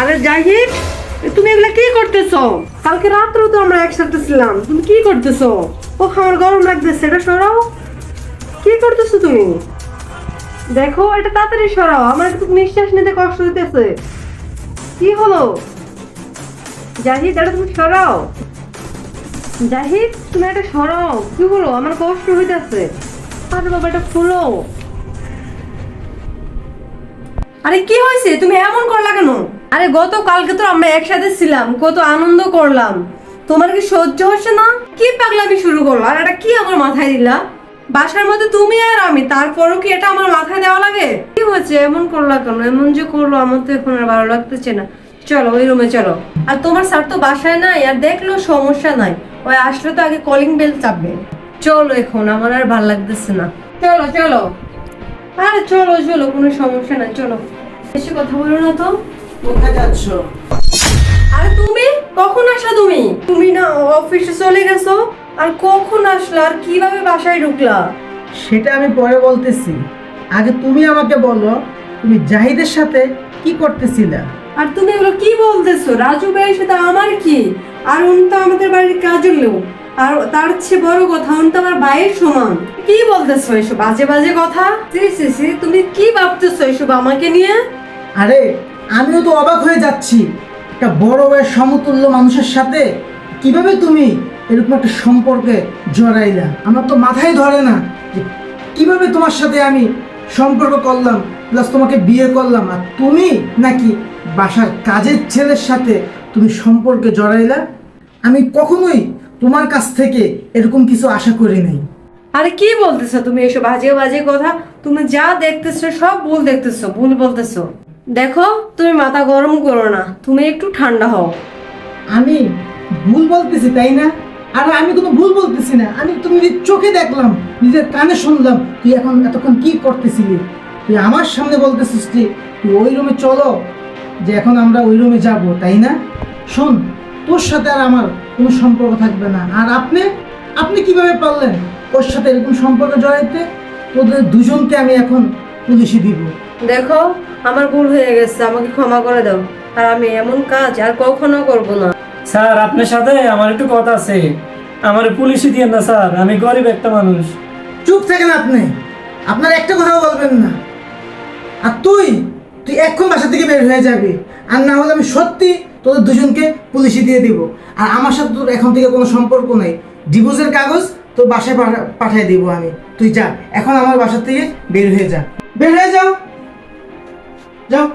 আরে জাহিদ তুমি এগুলা কি করতেছো? কালকে রাত্রেও তো আমরা একসাথে ছিলাম। তুমি কি করতেছো? ও আমার গরম লাগতেছে, এটা সরাও। কি করতেছো তুমি? দেখো, এটা তাড়াতাড়ি সরাও। আমার একটু নিঃশ্বাস নিতে কষ্ট হইতেছে। কি হলো? জাহিদ, এটা তুমি সরাও। জাহিদ, তুমি এটা সরাও। কি হলো? আমার কষ্ট হইতেছে। আরে বাবা, এটা খুলো আরে কি হয়েছে? তুমি এমন করলা কেন? আরে গত কালকে তো আমরা একসাথে ছিলাম, কত আনন্দ করলাম। তোমার কি সহ্য হচ্ছে না? কি পাগলামি শুরু করল? আর এটা কি আমার মাথায় দিলা? বাসার মধ্যে তুমি আর আমি, তারপরও কি এটা আমার মাথায় দেওয়া লাগে? কি হয়েছে? এমন করলা কেন? এমন যে করল, আমার তো এখন আর ভালো লাগতেছে না। চলো, ওই রুমে চলো। আর তোমার স্যার তো বাসায় নাই, আর দেখল সমস্যা নাই। ওই আসলে তো আগে কলিং বেল চাপবে। চলো এখন, আমার আর ভালো লাগতেছে না। চলো চলো। আরে চলো চলো, কোনো সমস্যা নাই, চলো। বেশি কথা বলো না তো। কোথায় যাচ্ছ? আরে তুমি? কখন আসলা তুমি? তুমি না অফিসে চলে গেছো। আর কখন আসলা? আর কীভাবে বাসায় ঢুকলা? সেটা আমি পরে বলতেছি। আগে তুমি আমাকে বলো তুমি জাহিদের সাথে কি করতেছিলা? আর তুমি এগুলো কি বলতেছো? রাজু ভাইয়ের সাথে আমার কি? আর উনি তো আমাদের বাড়ির কাজের লোক। আর তার চেয়ে বড় কথা উনি তো আমার ভাইয়ের সমান। কি বলতেছো এসব? বাজে বাজে কথা? সি সি সি তুমি কি ভাবতেছো এসব আমাকে নিয়ে? আরে আমিও তো অবাক হয়ে যাচ্ছি। একটা বড় বয়স সমতুল্য মানুষের সাথে কীভাবে তুমি এরকম একটা সম্পর্কে জড়াইলা? আমার তো মাথায় ধরে না যে কীভাবে তোমার সাথে আমি সম্পর্ক করলাম, প্লাস তোমাকে বিয়ে করলাম, আর তুমি নাকি বাসার কাজের ছেলের সাথে তুমি সম্পর্কে জড়াইলা? আমি কখনোই তোমার কাছ থেকে এরকম কিছু আশা করি নাই। আরে কি বলতেছো তুমি এসব বাজে বাজে কথা? তুমি যা দেখতেছো সব ভুল দেখতেছো, ভুল বলতেছো। দেখো, তুমি মাথা গরম করো না, তুমি একটু ঠান্ডা হও। আমি ভুল বলতেছি, তাই না? আর আমি কোনো ভুল বলতেছি না, আমি তুমি চোখে দেখলাম, নিজের কানে শুনলাম, তুই এখন এতক্ষণ কি করতেছিলি? তুই আমার সামনে বলতেছিস যে, তুই ওই রুমে চলো, যে এখন আমরা ওই রুমে যাব, তাই না? শোন, তোর সাথে আর আমার কোনো সম্পর্ক থাকবে না, আর আপনি আপনি কীভাবে পারলেন ওর সাথে এরকম সম্পর্ক জড়াইতে? তোদের দুজনকে আমি এখন পুলিশে দিব। দেখো আমার ভুল হয়ে গেছে আমাকে ক্ষমা করে দাও। আর আমি এমন কাজ আর কখনো করব না। স্যার আপনার সাথে আমার একটু কথা আছে। আমার পুলিশে দিয়ে না স্যার আমি গরিব একটা মানুষ। চুপ থাকেন আপনি। আপনার একটা কথাও বলবেন না। আর তুই তুই এখন বাসা থেকে বের হয়ে যাবি। আর না হলে আমি সত্যি তোদের দুজনকে পুলিশে দিয়ে দিব। আর আমার সাথে তোর এখন থেকে কোনো সম্পর্ক নেই। ডিভোর্সের কাগজ তোর বাসায় পাঠা- পাঠিয়ে দিব আমি। তুই যা এখন আমার বাসা থেকে বের হয়ে যা। বের হয়ে যাও। যাও।